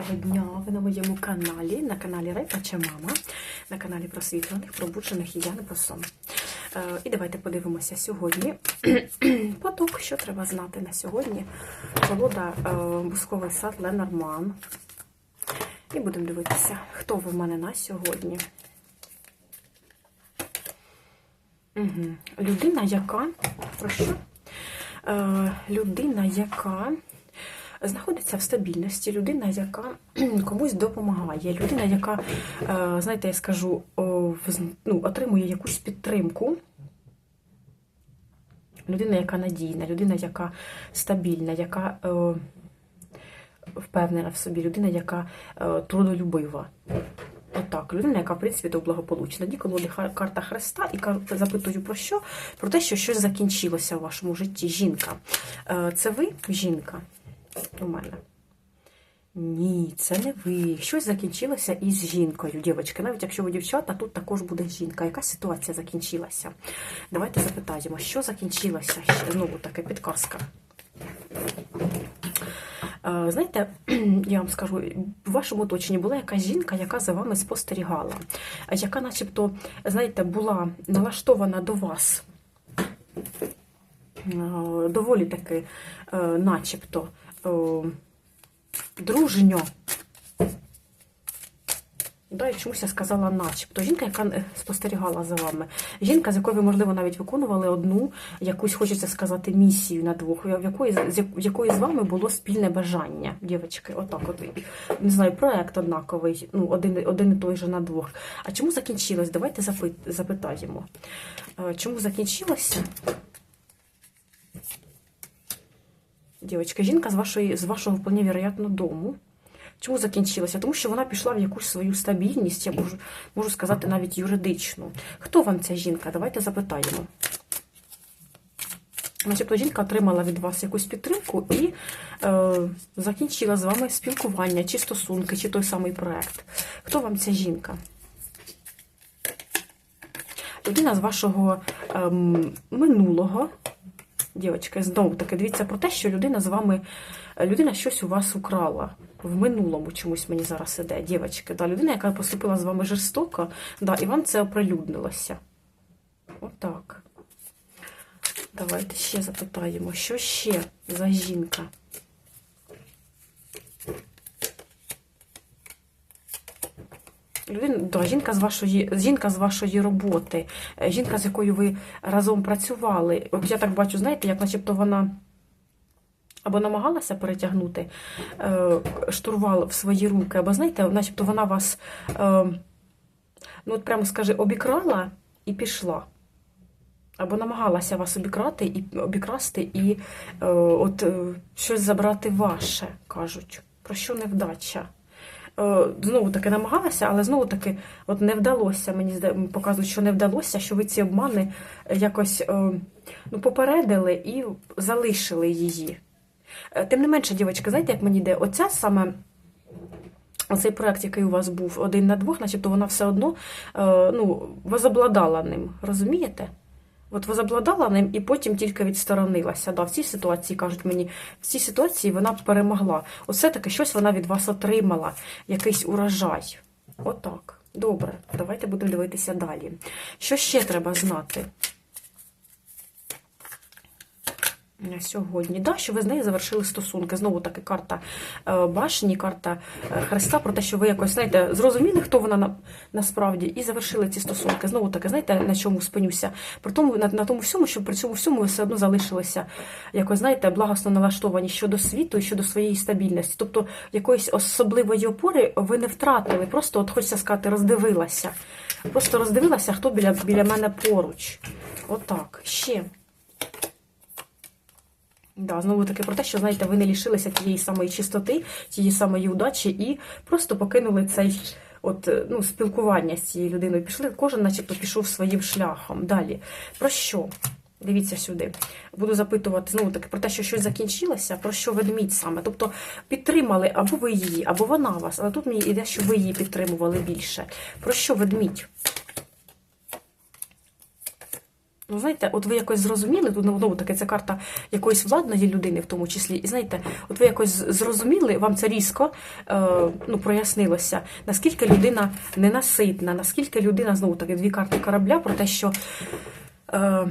Доброго дня! Ви на моєму каналі, на каналі Райпача Мама, на каналі просвітлених, пробуджених і я не сон. Е, і давайте подивимося сьогодні. Поток, що треба знати на сьогодні. Колода е, Бусковий сад Ленорман. І будемо дивитися, хто ви в мене на сьогодні. Угу. Людина, яка. Про що? Е, людина, яка знаходиться в стабільності, людина, яка комусь допомагає, людина, яка, е, знаєте, я скажу, ну, отримує якусь підтримку. Людина, яка надійна, людина, яка стабільна, яка е, впевнена в собі, людина, яка е, трудолюбива. Отак, людина, яка, в принципі, то благополучна. Ді колоди ха- карта Хреста і запитую про що? Про те, що щось закінчилося в вашому житті. Жінка. Е, Це ви, жінка, у мене? Ні, це не ви. Щось закінчилося із жінкою, дівчатки. Навіть якщо ви дівчата, тут також буде жінка. Яка ситуація закінчилася? Давайте запитаємо, що закінчилося? Знову таке підказка. Е, Знаєте, я вам скажу, в вашому оточенні була якась жінка, яка за вами спостерігала, яка, начебто, знаєте, була налаштована до вас. Е, Доволі таки, е, начебто, е, дружньо. Да, і чомусь я сказала начебто. Жінка, яка е, спостерігала за вами. Жінка, з якою ви, можливо, навіть виконували одну, якусь, хочеться сказати, місію на двох, в якої, в якої з вами було спільне бажання, дівчатки. Отак, от, не знаю, проект однаковий, ну, один, один і той же на двох. А чому закінчилось? Давайте запит, запитаємо. Е, Чому закінчилося? Дівчатка, жінка з, вашої, з вашого вполне вероятно дому. Чому закінчилося? Тому що вона пішла в якусь свою стабільність, я можу, можу сказати, навіть юридичну. Хто вам ця жінка? Давайте запитаємо. Начебто жінка отримала від вас якусь підтримку і е, закінчила з вами спілкування, чи стосунки, чи той самий проект. Хто вам ця жінка? Людина з вашого ем, минулого. Дівчатки, знову таки, дивіться про те, що людина з вами, людина щось у вас украла. В минулому чомусь мені зараз іде, дівчатки. Да, людина, яка поступила з вами жорстоко, да, і вам це оприлюднилося. Отак. Давайте ще запитаємо, що ще за жінка? Людина, жінка з вашої жінка з вашої роботи, е, жінка, з якою ви разом працювали. Я так бачу, знаєте, як начебто вона або намагалася перетягнути е, штурвал в свої руки, або знаєте, начебто вона вас, е, ну от прямо скажи, обікрала і пішла. Або намагалася вас обікрати і обікрасти і е, от е, щось забрати ваше, кажуть. Про що невдача? Е, знову таки намагалася, але знову таки от не вдалося. Мені показують, що не вдалося, що ви ці обмани якось е, ну, попередили і залишили її. Е, Тим не менше, дівчатка, знаєте, як мені йде? Оця саме. Оцей проект, який у вас був один на двох, начебто вона все одно ну, возобладала ним. Розумієте? От возобладала ним і потім тільки відсторонилася. Да, в цій ситуації кажуть мені, в цій ситуації вона перемогла. Оце таки щось вона від вас отримала, якийсь урожай. Отак. Добре, давайте будемо дивитися далі. Що ще треба знати? На сьогодні, да, що ви з нею завершили стосунки. Знову таки карта е, башні, карта е, Христа про те, що ви якось знаєте, зрозуміли, хто вона на, насправді, і завершили ці стосунки. Знову таки, знаєте, на чому спинюся? При тому, на, на тому всьому, що при цьому всьому ви все одно залишилися якось, знаєте, благосно налаштовані щодо світу і щодо своєї стабільності. Тобто якоїсь особливої опори ви не втратили. Просто, от хочеться сказати, роздивилася. Просто роздивилася, хто біля, біля мене поруч. Отак. Ще. Да, знову таки про те, що знаєте, ви не лишилися тієї самої чистоти, тієї самої удачі і просто покинули цей от, е, ну, спілкування з цією людиною. Пішли, кожен, начебто, пішов своїм шляхом. Далі. Про що? Дивіться сюди. Буду запитувати знову таки про те, що щось закінчилося, про що ведмідь саме. Тобто підтримали або ви її, або вона вас. Але тут мені йде, що ви її підтримували більше. Про що ведмідь? Ну, знаєте, от ви якось зрозуміли, тут знову таки це карта якоїсь владної людини, в тому числі. І знаєте, от ви якось зрозуміли, вам це різко е, ну, прояснилося, наскільки людина ненаситна, наскільки людина, знову таки, дві карти корабля про те, що е,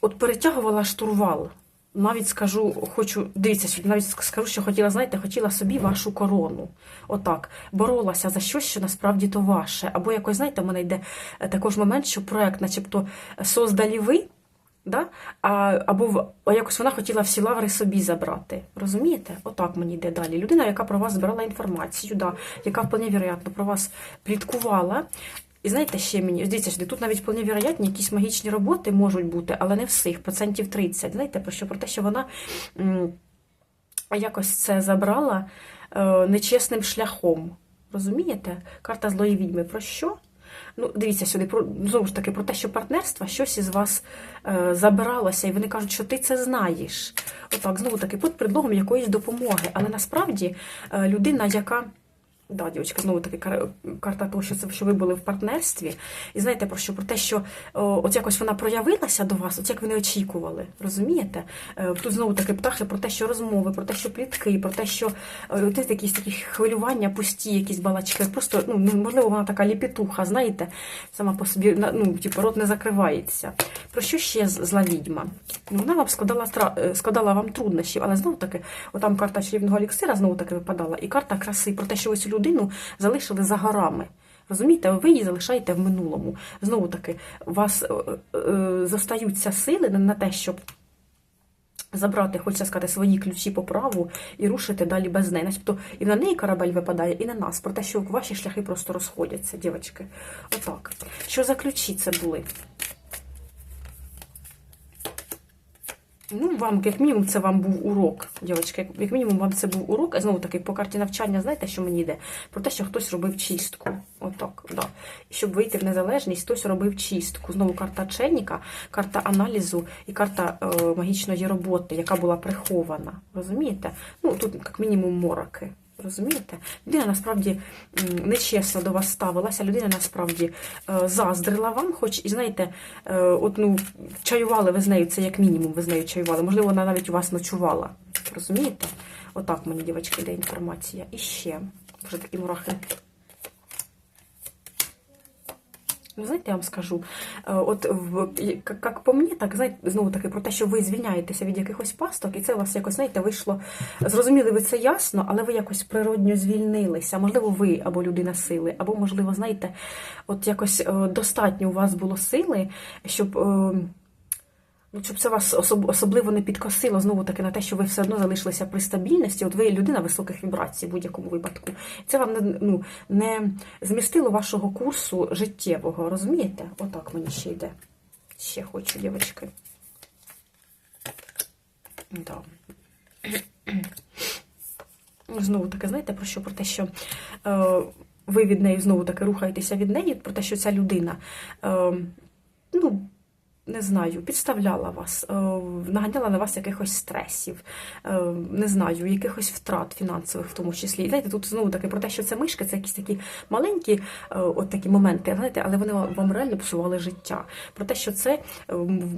от перетягувала штурвал. Навіть скажу, хочу, дивіться, навіть скажу, що хотіла, знаєте, хотіла собі вашу корону. Отак. Боролася за щось, що насправді то ваше. Або якось, знаєте, в мене йде е, також момент, що проект, начебто, создалі ви, да? а, або якось вона хотіла всі лаври собі забрати. Розумієте? Отак мені йде далі. Людина, яка про вас збирала інформацію, да, яка вполне вероятно про вас пліткувала. І знаєте, ще мені, дивіться тут навіть вполне вероятні якісь магічні роботи можуть бути, але не всіх, процентів 30. Знаєте, про що? Про те, що вона якось це забрала е, нечесним шляхом. Розумієте? Карта злої відьми про що? Ну, дивіться сюди, про, знову ж таки, про те, що партнерство щось із вас е, забиралося, і вони кажуть, що ти це знаєш. Отак, знову таки, під предлогом якоїсь допомоги. Але насправді е, людина, яка. Да, дівчатка, знову таки карта того, що це що ви були в партнерстві. І знаєте про що? Про те, що о, от якось вона проявилася до вас, от як ви не очікували. Розумієте? Е, Тут знову таки птахи про те, що розмови, про те, що плітки, про те, що е, от якісь такі хвилювання, пусті, якісь балачки. Просто ну можливо, вона така ліпітуха, знаєте, сама по собі ну, типу, рот не закривається. Про що ще зла відьма? Ну, Вона вам складала е, складала вам труднощів, але знову таки, отам карта чарівного еліксира знову таки випадала, і карта краси про те, що ви цю людину залишили за горами. Розумієте, ви її залишаєте в минулому. Знову таки, у вас е, е, зостаються сили на- те, щоб забрати, хочеться сказати, свої ключі по праву і рушити далі без неї. Начебто і на неї корабель випадає, і на нас. Про те, що ваші шляхи просто розходяться, дівчатки. Отак. Що за ключі це були? Ну, вам, як мінімум, це вам був урок, дівчатки. Як, мінімум, вам це був урок. Знову таки, по карті навчання, знаєте, що мені йде? Про те, що хтось робив чистку. Отак, да. Щоб вийти в незалежність, хтось робив чистку. Знову карта Чельника, карта аналізу і карта е, магічної роботи, яка була прихована. Розумієте? Ну, тут, як мінімум, мороки. Розумієте? Людина насправді нечесно до вас ставилася, людина насправді е, заздрила вам, хоч і знаєте, е, от, ну, чаювали ви з нею, це як мінімум ви з нею чаювали. Можливо, вона навіть у вас ночувала. Розумієте? Отак мені, дівчатки, йде інформація. І ще, вже такі мурахи. Ну, знаєте, я вам скажу, е, от як, по мені, так знаєте, знову таки про те, що ви звільняєтеся від якихось пасток, і це у вас якось, знаєте, вийшло. Зрозуміли ви це ясно, але ви якось природньо звільнилися. Можливо, ви або людина сили, або, можливо, знаєте, от якось е, достатньо у вас було сили, щоб. Ну, щоб це вас особ- особливо не підкосило знову таки на те, що ви все одно залишилися при стабільності. От ви людина високих вібрацій в будь-якому випадку. Це вам не, ну, не змістило вашого курсу життєвого, розумієте? Отак мені ще йде. Ще хочу, дівчатки. Да. Знову таки, знаєте, про що? Про те, що е, ви від неї знову таки рухаєтеся від неї, про те, що ця людина, е, ну, не знаю, підставляла вас, е, наганяла на вас якихось стресів, е, не знаю, якихось втрат фінансових в тому числі. І знаєте, тут знову таки про те, що це мишки, це якісь такі маленькі е, от такі моменти, знаєте, але вони вам реально псували життя. Про те, що це,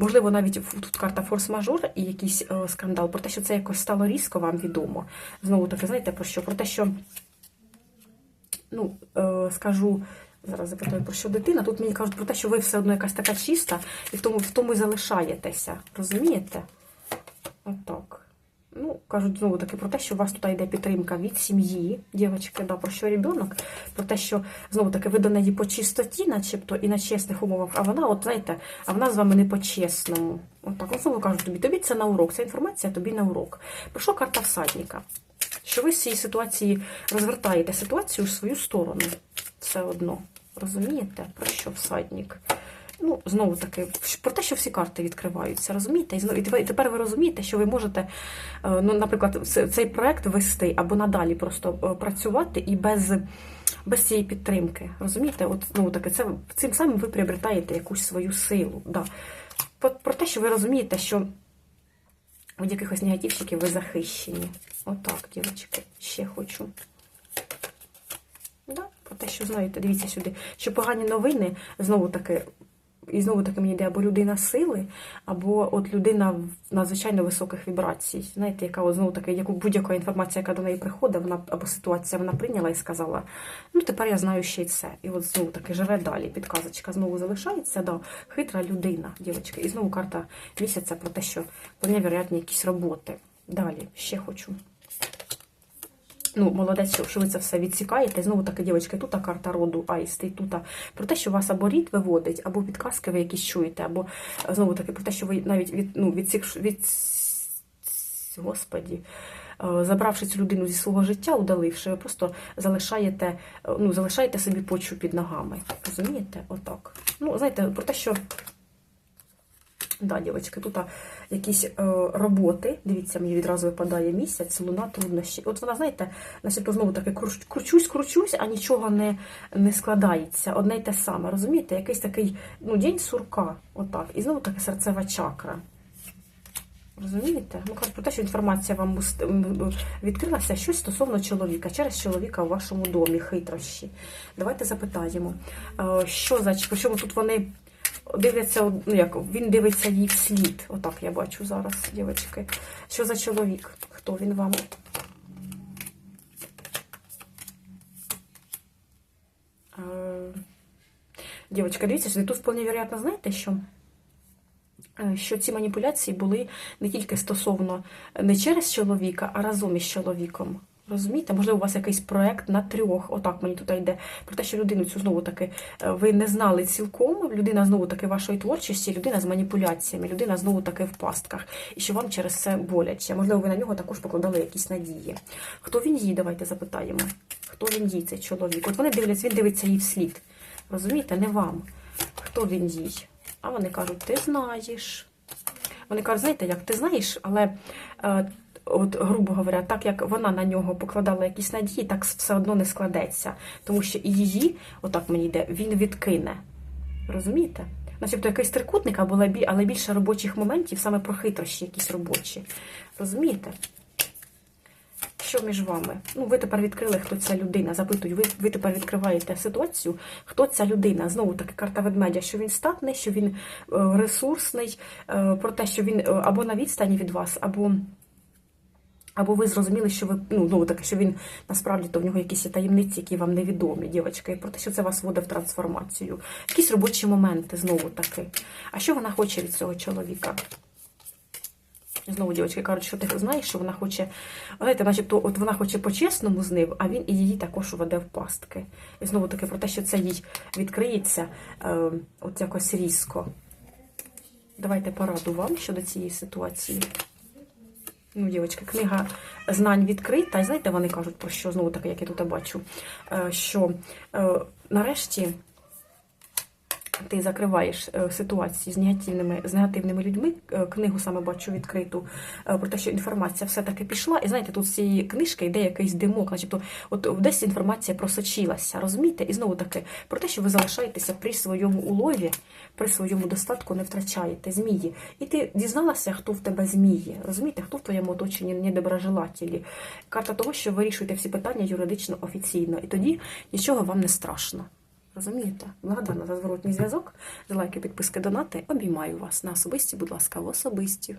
можливо, навіть тут карта форс-мажор і якийсь скандал, про те, що це якось стало різко вам відомо. Знову таки, знаєте, про що? Про те, що, ну, скажу. Зараз запитаю про що дитина. Тут мені кажуть про те, що ви все одно якась така чиста, і в тому, в тому і залишаєтеся. Розумієте? Отак. Ну, кажуть знову таки про те, що у вас тут йде підтримка від сім'ї, дівчатки, да, про що ребенок, про те, що знову таки ви до неї по чистоті, начебто, і на чесних умовах, а вона, от знаєте, а вона з вами не по-чесному. От знову кажуть тобі, тобі це на урок, ця інформація тобі на урок. Про що карта всадника? Що ви з цієї ситуації розвертаєте ситуацію в свою сторону. Все одно. Розумієте, про що всадник? Ну, знову таки, про те, що всі карти відкриваються, розумієте? І знову- і тепер- ви розумієте, що ви можете, е, ну, наприклад, цей проект вести або надалі просто е, працювати і без, без цієї підтримки. Розумієте? От знову таки, це цим самим ви приобретаєте якусь свою силу. Да. Про, те, що ви розумієте, що від якихось негативчиків ви захищені. Отак, дівчатки, ще хочу. Да, про те, що знаєте, дивіться сюди, що погані новини знову таки і знову таки мені йде або людина сили, або от людина надзвичайно високих вібрацій. Знаєте, яка знову таки, яку будь-яка інформація, яка до неї приходить, вона або ситуація вона прийняла і сказала: ну тепер я знаю ще й це. І от знову таки живе далі. Підказочка знову залишається. Да, хитра людина, дівчатки. І знову карта місяця про те, що вони вероятні якісь роботи. Далі ще хочу. Ну, молодець, що- ви це все відсікаєте. Знову таки, дівчатки, тут карта роду Аїсти, тут про те, що вас або рід виводить, або підказки ви якісь чуєте, або знову таки про те, що ви навіть від, ну, відсік, від, Господі, забравши цю людину зі свого життя, удаливши, ви просто залишаєте, ну, залишаєте собі почву під ногами. Розумієте? Отак. Ну, знаєте, про те, що. Да, дівчатки, тут якісь е, роботи. Дивіться, мені відразу випадає місяць, луна, труднощі. От вона, знаєте, начебто знову таки кручусь, кручусь, а нічого не, не складається. Одне й те саме. Розумієте? Якийсь такий ну, день сурка. Отак. І знову таки серцева чакра. Розумієте? Ну, кажуть про те, що інформація вам відкрилася щось стосовно чоловіка, через чоловіка у вашому домі, хитрощі. Давайте запитаємо, е, що за ч- причому тут вони дивляться, ну як він дивиться їй вслід. Отак я бачу зараз, дівчатки. Що за чоловік? Хто він вам? Дівчатка, дивіться, що тут вполне вероятно, знаєте що? Е, Що ці маніпуляції були не тільки стосовно не через чоловіка, а разом із чоловіком. Розумієте, можливо, у вас якийсь проект на трьох. Отак мені тут йде. Про те, що людину цю знову таки е, ви не знали цілком. Людина знову таки вашої творчості, людина з маніпуляціями, людина знову таки в пастках. І що вам через це боляче. Можливо, ви на нього також покладали якісь надії. Хто він їй? Давайте запитаємо. Хто він їй, цей чоловік? От вони дивляться, він дивиться їй вслід. Розумієте, не вам. Хто він їй? А вони кажуть, ти знаєш. Вони кажуть, знаєте, як ти знаєш, але, е, от, грубо говоря, так як вона на нього покладала якісь надії, так все одно не складеться. Тому що і її, отак мені йде, він відкине. Розумієте? Начебто якийсь трикутник, але більше робочих моментів, саме про хитрощі якісь робочі. Розумієте? Що між вами? Ну, ви тепер відкрили, хто ця людина. Запитую, ви, ви тепер відкриваєте ситуацію, хто ця людина. Знову таки карта ведмедя, що він статний, що він е, ресурсний, е, про те, що він е, або на відстані від вас, або. Або ви зрозуміли, що ви ну знову таки, що він насправді то в нього якісь таємниці, які вам невідомі, дівчатка, і про те, що це вас вводить в трансформацію. Якісь робочі моменти знову таки. А що вона хоче від цього чоловіка? Знову дівчатки кажуть, що ти знаєш, що вона хоче, знаєте, начебто, от вона хоче по-чесному з ним, а він і її також веде в пастки. І знову таки про те, що це їй відкриється е, от якось різко. Давайте пораду вам щодо цієї ситуації. Ну, дівчатка, книга знань відкрита. І знаєте, вони кажуть про що, знову таки, як я тут бачу, е, що е, нарешті ти закриваєш е, ситуації з негативними, з негативними людьми. Е, Книгу саме бачу відкриту е, про те, що інформація все-таки пішла. І знаєте, тут з цієї книжки йде якийсь димок, начебто, от десь інформація просочилася, розумієте? І знову таки про те, що ви залишаєтеся при своєму улові, при своєму достатку не втрачаєте змії. І ти дізналася, хто в тебе змії, розумієте, хто в твоєму оточенні недоброжелателі. Карта того, що вирішуєте всі питання юридично офіційно, і тоді нічого вам не страшно. Розумієте? Благодарна за зворотній зв'язок, за лайки, підписки, донати. Обіймаю вас на особисті, будь ласка, в особисті.